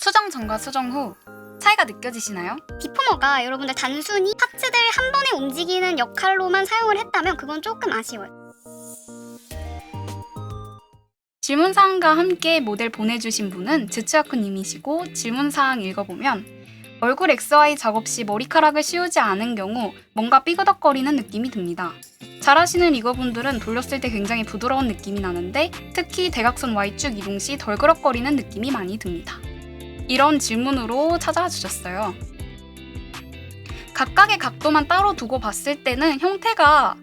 수정 전과 수정 후 차이가 느껴지시나요? 디포머가 여러분들 단순히 파츠들 한 번에 움직이는 역할로만 사용을 했다면 그건 조금 아쉬워요. 질문사항과 함께 모델 보내주신 분은 즈츠야쿠님이시고 질문사항 읽어보면 얼굴 XY 작업 시 머리카락을 씌우지 않은 경우 뭔가 삐그덕거리는 느낌이 듭니다. 잘하시는 이거분들은 돌렸을 때 굉장히 부드러운 느낌이 나는데 특히 대각선 Y축 이동 시 덜그럭거리는 느낌이 많이 듭니다. 이런 질문으로 찾아와 주셨어요. 각각의 각도만 따로 두고 봤을 때는 형태가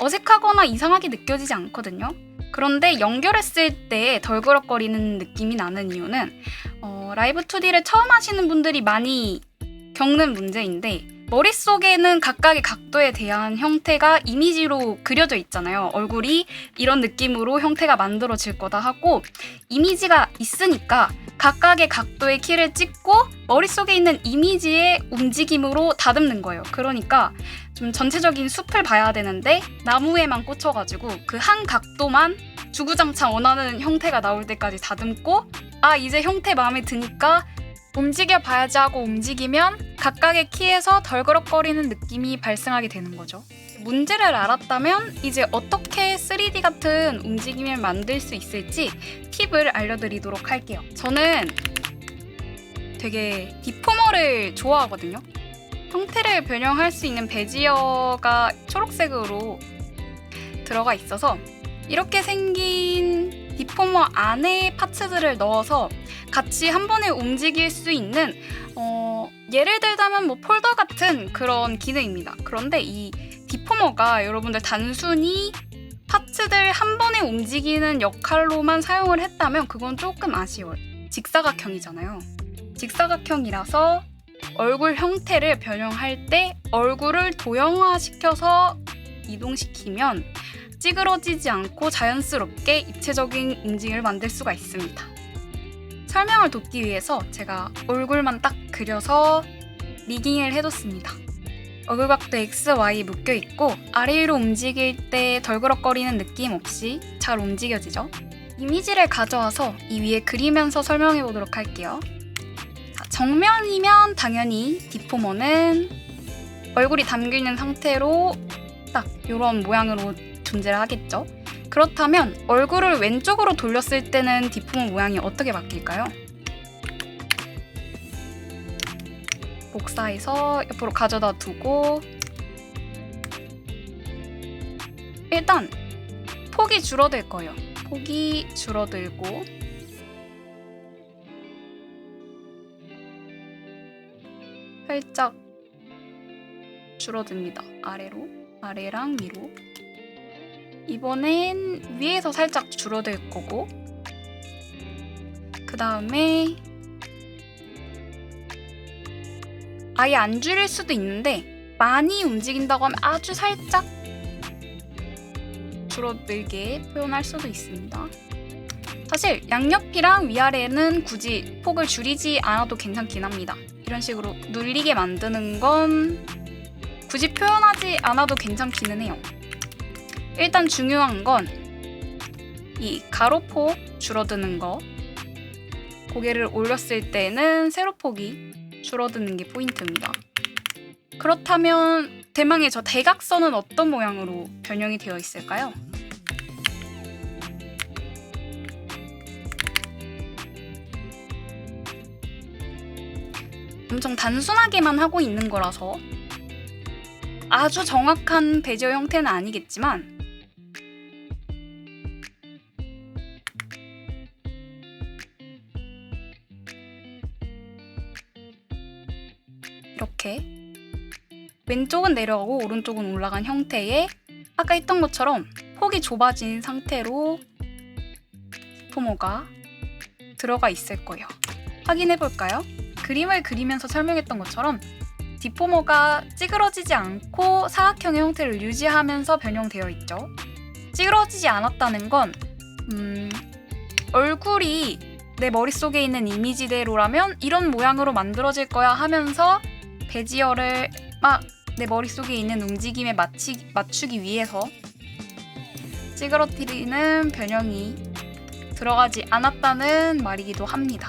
어색하거나 이상하게 느껴지지 않거든요. 그런데 연결했을 때 덜그럭거리는 느낌이 나는 이유는 어, 라이브 2D를 처음 하시는 분들이 많이 겪는 문제인데 머릿속에는 각각의 각도에 대한 형태가 이미지로 그려져 있잖아요. 얼굴이 이런 느낌으로 형태가 만들어질 거다 하고 이미지가 있으니까 각각의 각도의 키를 찍고 머릿속에 있는 이미지의 움직임으로 다듬는 거예요. 그러니까 좀 전체적인 숲을 봐야 되는데 나무에만 꽂혀가지고 그 한 각도만 주구장창 원하는 형태가 나올 때까지 다듬고 아 이제 형태 마음에 드니까 움직여 봐야지 하고 움직이면 각각의 키에서 덜그럭거리는 느낌이 발생하게 되는 거죠. 문제를 알았다면 이제 어떻게 3D 같은 움직임을 만들 수 있을지 팁을 알려드리도록 할게요. 저는 되게 디포머를 좋아하거든요. 형태를 변형할 수 있는 베지어가 초록색으로 들어가 있어서 이렇게 생긴 디포머 안에 파츠들을 넣어서 같이 한 번에 움직일 수 있는 어, 예를 들자면 뭐 폴더 같은 그런 기능입니다. 그런데 이 디포머가 여러분들 단순히 파츠들 한 번에 움직이는 역할로만 사용을 했다면 그건 조금 아쉬워요. 직사각형이잖아요. 직사각형이라서 얼굴 형태를 변형할 때 얼굴을 도형화시켜서 이동시키면 찌그러지지 않고 자연스럽게 입체적인 움직임을 만들 수가 있습니다. 설명을 돕기 위해서 제가 얼굴만 딱 그려서 리깅을 해뒀습니다. 얼굴 각도 X, Y 묶여 있고 아래 위로 움직일 때 덜그럭거리는 느낌 없이 잘 움직여지죠. 이미지를 가져와서 이 위에 그리면서 설명해 보도록 할게요. 자, 정면이면 당연히 디포머는 얼굴이 담겨 있는 상태로 딱 이런 모양으로 존재를 하겠죠. 그렇다면 얼굴을 왼쪽으로 돌렸을 때는 디포머 모양이 어떻게 바뀔까요? 복사해서 옆으로 가져다 두고 일단 폭이 줄어들 거예요. 폭이 줄어들고 살짝 줄어듭니다. 아래로 아래랑 위로 이번엔 위에서 살짝 줄어들 거고 그 다음에 아예 안 줄일 수도 있는데 많이 움직인다고 하면 아주 살짝 줄어들게 표현할 수도 있습니다. 사실 양옆이랑 위아래는 굳이 폭을 줄이지 않아도 괜찮긴 합니다. 이런 식으로 눌리게 만드는 건 굳이 표현하지 않아도 괜찮기는 해요. 일단 중요한 건 이 가로폭 줄어드는 거 고개를 올렸을 때는 세로폭이 줄어드는 게 포인트입니다. 그렇다면 대망의 저 대각선은 어떤 모양으로 변형이 되어 있을까요? 엄청 단순하게만 하고 있는 거라서 아주 정확한 베지어 형태는 아니겠지만 왼쪽은 내려가고 오른쪽은 올라간 형태의 아까 했던 것처럼 폭이 좁아진 상태로 포모가 들어가 있을 거예요. 확인해 볼까요? 그림을 그리면서 설명했던 것처럼 디포머가 찌그러지지 않고 사각형의 형태를 유지하면서 변형되어 있죠. 찌그러지지 않았다는 건 음, 얼굴이 내 머릿속에 있는 이미지대로라면 이런 모양으로 만들어질 거야 하면서 베지어를 막 내 머릿속에 있는 움직임에 맞추기, 맞추기 위해서 찌그러뜨리는 변형이 들어가지 않았다는 말이기도 합니다.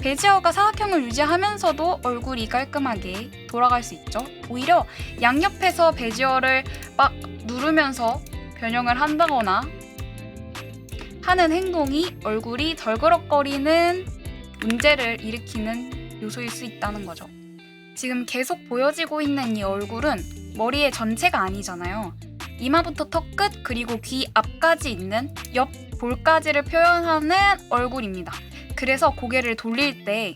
베지어가 사각형을 유지하면서도 얼굴이 깔끔하게 돌아갈 수 있죠. 오히려 양옆에서 베지어를 막 누르면서 변형을 한다거나 하는 행동이 얼굴이 덜그럭거리는 문제를 일으키는 요소일 수 있다는 거죠. 지금 계속 보여지고 있는 이 얼굴은 머리의 전체가 아니잖아요. 이마부터 턱 끝 그리고 귀 앞까지 있는 옆 볼까지를 표현하는 얼굴입니다. 그래서 고개를 돌릴 때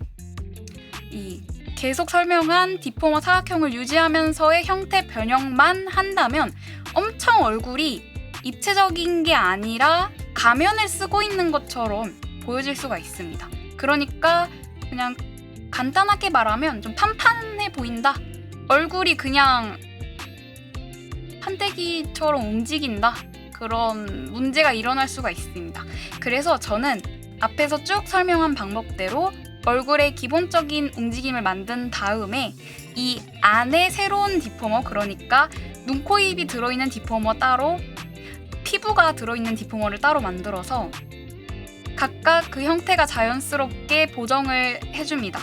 이 계속 설명한 디포머 사각형을 유지하면서의 형태 변형만 한다면 엄청 얼굴이 입체적인 게 아니라 가면을 쓰고 있는 것처럼 보여질 수가 있습니다. 그러니까 그냥 간단하게 말하면 좀 판판해 보인다. 얼굴이 그냥 판때기처럼 움직인다. 그런 문제가 일어날 수가 있습니다. 그래서 저는 앞에서 쭉 설명한 방법대로 얼굴의 기본적인 움직임을 만든 다음에 이 안에 새로운 디포머 그러니까 눈, 코, 입이 들어있는 디포머 따로 피부가 들어있는 디포머를 따로 만들어서 각각 그 형태가 자연스럽게 보정을 해줍니다.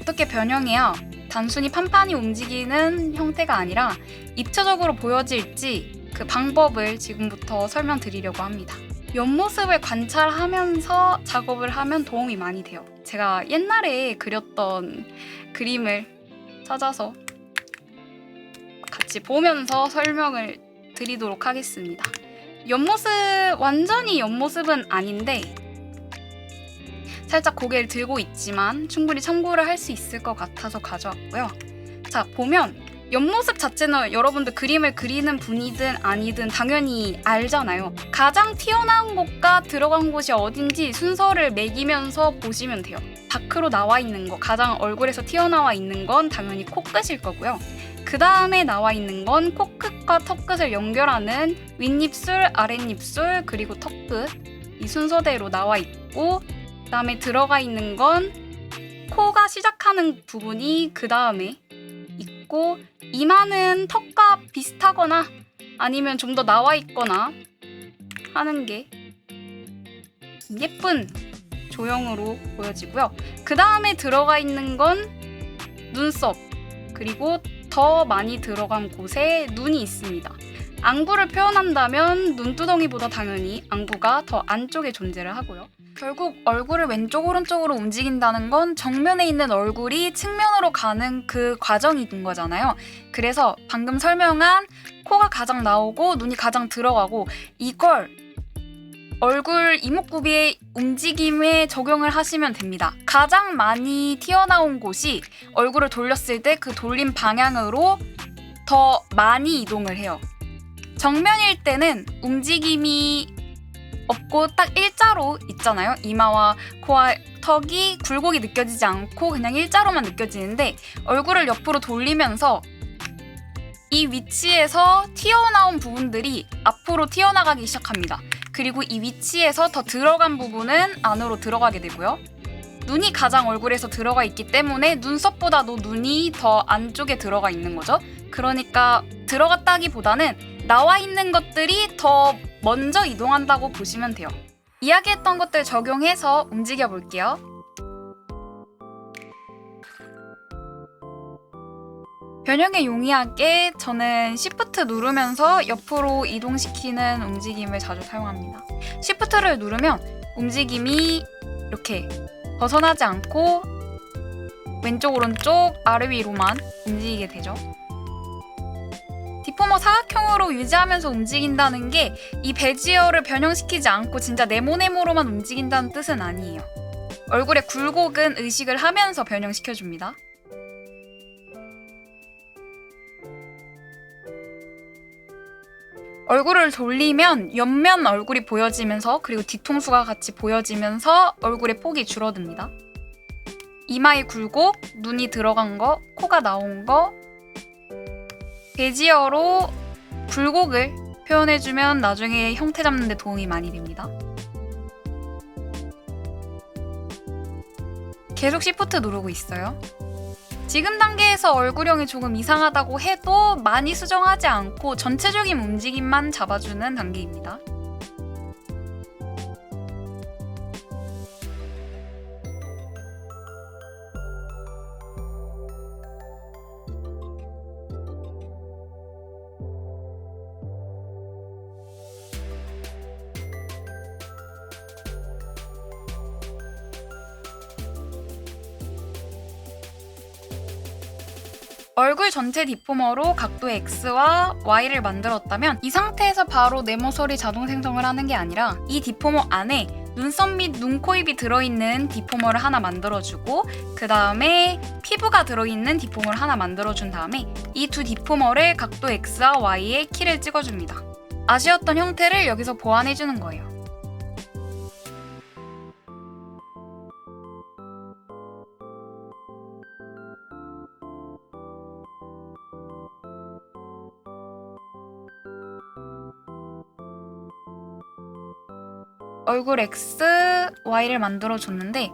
어떻게 변형해야 단순히 판판이 움직이는 형태가 아니라 입체적으로 보여질지 그 방법을 지금부터 설명드리려고 합니다. 옆모습을 관찰하면서 작업을 하면 도움이 많이 돼요. 제가 옛날에 그렸던 그림을 찾아서 같이 보면서 설명을 드리도록 하겠습니다. 옆모습 완전히 옆모습은 아닌데 살짝 고개를 들고 있지만 충분히 참고를 할 수 있을 것 같아서 가져왔고요. 자 보면 옆모습 자체는 여러분들 그림을 그리는 분이든 아니든 당연히 알잖아요. 가장 튀어나온 곳과 들어간 곳이 어딘지 순서를 매기면서 보시면 돼요. 밖으로 나와 있는 거, 가장 얼굴에서 튀어나와 있는 건 당연히 코끝일 거고요. 그 다음에 나와 있는 건 코끝과 턱끝을 연결하는 윗입술, 아랫입술, 그리고 턱끝 이 순서대로 나와 있고 그 다음에 들어가 있는 건 코가 시작하는 부분이 그 다음에 있고 이마는 턱과 비슷하거나 아니면 좀 더 나와 있거나 하는 게 예쁜 조형으로 보여지고요. 그 다음에 들어가 있는 건 눈썹 그리고 더 많이 들어간 곳에 눈이 있습니다. 안구를 표현한다면 눈두덩이보다 당연히 안구가 더 안쪽에 존재를 하고요. 결국 얼굴을 왼쪽 오른쪽으로 움직인다는 건 정면에 있는 얼굴이 측면으로 가는 그 과정인 거잖아요. 그래서 방금 설명한 코가 가장 나오고 눈이 가장 들어가고 이걸 얼굴 이목구비의 움직임에 적용을 하시면 됩니다. 가장 많이 튀어나온 곳이 얼굴을 돌렸을 때 그 돌림 방향으로 더 많이 이동을 해요. 정면일 때는 움직임이 없고 딱 일자로 있잖아요. 이마와 코와 턱이 굴곡이 느껴지지 않고 그냥 일자로만 느껴지는데 얼굴을 옆으로 돌리면서 이 위치에서 튀어나온 부분들이 앞으로 튀어나가기 시작합니다. 그리고 이 위치에서 더 들어간 부분은 안으로 들어가게 되고요. 눈이 가장 얼굴에서 들어가 있기 때문에 눈썹보다도 눈이 더 안쪽에 들어가 있는 거죠. 그러니까 들어갔다기보다는 나와 있는 것들이 더 먼저 이동한다고 보시면 돼요. 이야기했던 것들 적용해서 움직여 볼게요. 변형에 용이하게 저는 Shift 누르면서 옆으로 이동시키는 움직임을 자주 사용합니다. Shift를 누르면 움직임이 이렇게 벗어나지 않고 왼쪽 오른쪽 아래 위로만 움직이게 되죠. 디포머 사각형으로 유지하면서 움직인다는 게 이 베지어를 변형시키지 않고 진짜 네모네모로만 움직인다는 뜻은 아니에요. 얼굴의 굴곡은 의식을 하면서 변형시켜줍니다. 얼굴을 돌리면 옆면 얼굴이 보여지면서 그리고 뒤통수가 같이 보여지면서 얼굴의 폭이 줄어듭니다. 이마의 굴곡, 눈이 들어간 거, 코가 나온 거, 베지어로 굴곡을 표현해주면 나중에 형태 잡는 데 도움이 많이 됩니다. 계속 Shift 누르고 있어요. 지금 단계에서 얼굴형이 조금 이상하다고 해도 많이 수정하지 않고 전체적인 움직임만 잡아주는 단계입니다. 얼굴 전체 디포머로 각도 X와 Y를 만들었다면 이 상태에서 바로 네모서리 자동 생성을 하는 게 아니라 이 디포머 안에 눈썹 및 눈, 코, 입이 들어있는 디포머를 하나 만들어주고 그 다음에 피부가 들어있는 디포머를 하나 만들어준 다음에 이 두 디포머를 각도 X와 Y에 키를 찍어줍니다. 아쉬웠던 형태를 여기서 보완해주는 거예요. 얼굴 X, Y를 만들어 줬는데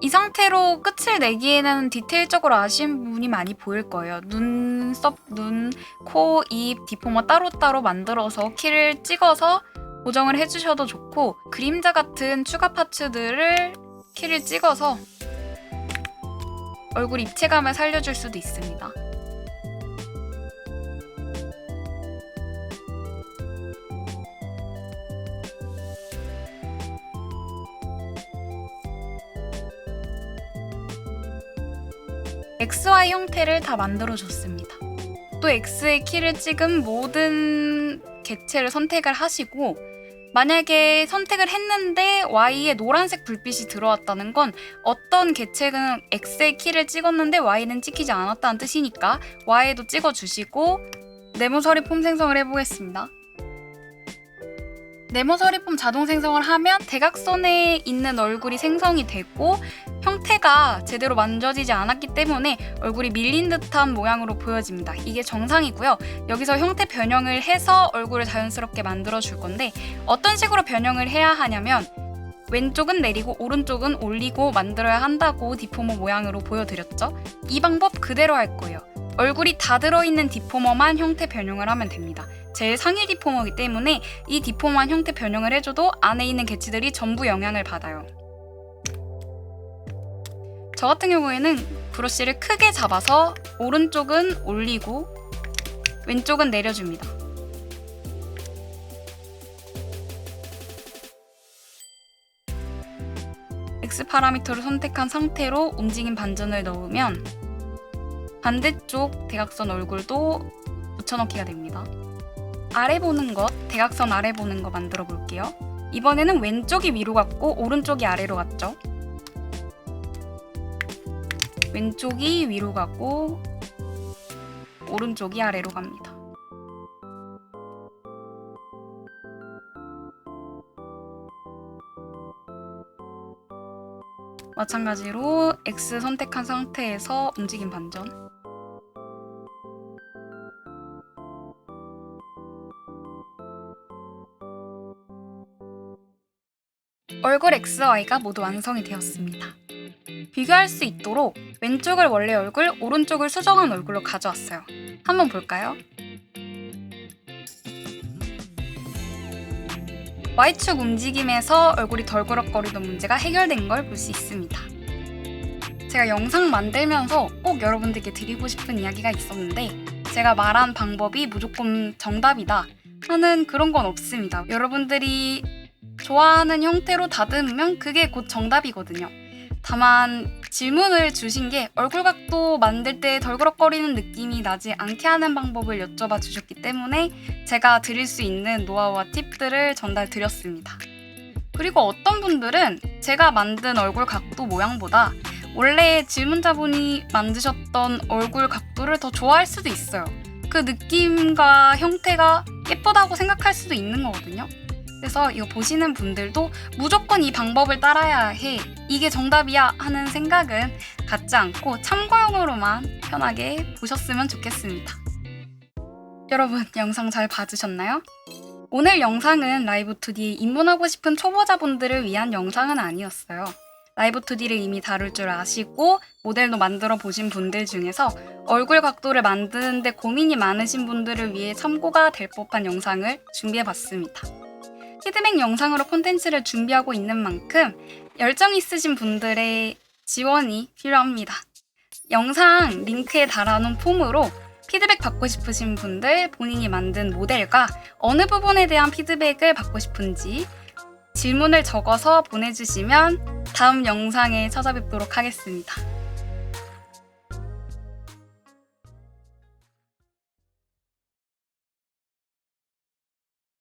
이 상태로 끝을 내기에는 디테일적으로 아쉬운 부분이 많이 보일 거예요. 눈썹, 눈, 코, 입, 디포머 따로따로 만들어서 키를 찍어서 고정을 해주셔도 좋고 그림자 같은 추가 파츠들을 키를 찍어서 얼굴 입체감을 살려줄 수도 있습니다. XY 형태를 다 만들어줬습니다. 또 X의 키를 찍은 모든 객체를 선택을 하시고 만약에 선택을 했는데 Y에 노란색 불빛이 들어왔다는 건 어떤 객체는 X의 키를 찍었는데 Y는 찍히지 않았다는 뜻이니까 Y에도 찍어주시고 네모서리 폼 생성을 해보겠습니다. 네모 서리 폼 자동 생성을 하면 대각선에 있는 얼굴이 생성이 되고 형태가 제대로 만져지지 않았기 때문에 얼굴이 밀린 듯한 모양으로 보여집니다. 이게 정상이고요. 여기서 형태 변형을 해서 얼굴을 자연스럽게 만들어 줄 건데 어떤 식으로 변형을 해야 하냐면 왼쪽은 내리고 오른쪽은 올리고 만들어야 한다고 디포머 모양으로 보여드렸죠. 이 방법 그대로 할 거예요. 얼굴이 다 들어있는 디포머만 형태 변형을 하면 됩니다. 제일 상위 디포머이기 때문에 이 디포머만 형태 변형을 해줘도 안에 있는 개치들이 전부 영향을 받아요. 저 같은 경우에는 브러쉬를 크게 잡아서 오른쪽은 올리고 왼쪽은 내려줍니다. X 파라미터를 선택한 상태로 움직임 반전을 넣으면 반대쪽 대각선 얼굴도 붙여넣기가 됩니다. 아래 보는 것, 대각선 아래 보는 거 만들어 볼게요. 이번에는 왼쪽이 위로 갔고 오른쪽이 아래로 갔죠. 왼쪽이 위로 가고 오른쪽이 아래로 갑니다. 마찬가지로 X 선택한 상태에서 움직임 반전. 얼굴 XY가 모두 완성이 되었습니다. 비교할 수 있도록 왼쪽을 원래 얼굴, 오른쪽을 수정한 얼굴로 가져왔어요. 한번 볼까요? Y축 움직임에서 얼굴이 덜그럭거리던 문제가 해결된 걸 볼 수 있습니다. 제가 영상 만들면서 꼭 여러분들께 드리고 싶은 이야기가 있었는데 제가 말한 방법이 무조건 정답이다 하는 그런 건 없습니다. 여러분들이 좋아하는 형태로 다듬으면 그게 곧 정답이거든요. 다만 질문을 주신 게 얼굴 각도 만들 때 덜그럭거리는 느낌이 나지 않게 하는 방법을 여쭤봐 주셨기 때문에 제가 드릴 수 있는 노하우와 팁들을 전달 드렸습니다. 그리고 어떤 분들은 제가 만든 얼굴 각도 모양보다 원래 질문자분이 만드셨던 얼굴 각도를 더 좋아할 수도 있어요. 그 느낌과 형태가 예쁘다고 생각할 수도 있는 거거든요. 그래서 이거 보시는 분들도 무조건 이 방법을 따라야 해. 이게 정답이야 하는 생각은 갖지 않고 참고용으로만 편하게 보셨으면 좋겠습니다. 여러분, 영상 잘 봐주셨나요? 오늘 영상은 라이브 2D에 입문하고 싶은 초보자분들을 위한 영상은 아니었어요. 라이브 2D를 이미 다룰 줄 아시고 모델도 만들어 보신 분들 중에서 얼굴 각도를 만드는데 고민이 많으신 분들을 위해 참고가 될 법한 영상을 준비해 봤습니다. 피드백 영상으로 콘텐츠를 준비하고 있는 만큼 열정 있으신 분들의 지원이 필요합니다. 영상 링크에 달아놓은 폼으로 피드백 받고 싶으신 분들 본인이 만든 모델과 어느 부분에 대한 피드백을 받고 싶은지 질문을 적어서 보내주시면 다음 영상에 찾아뵙도록 하겠습니다.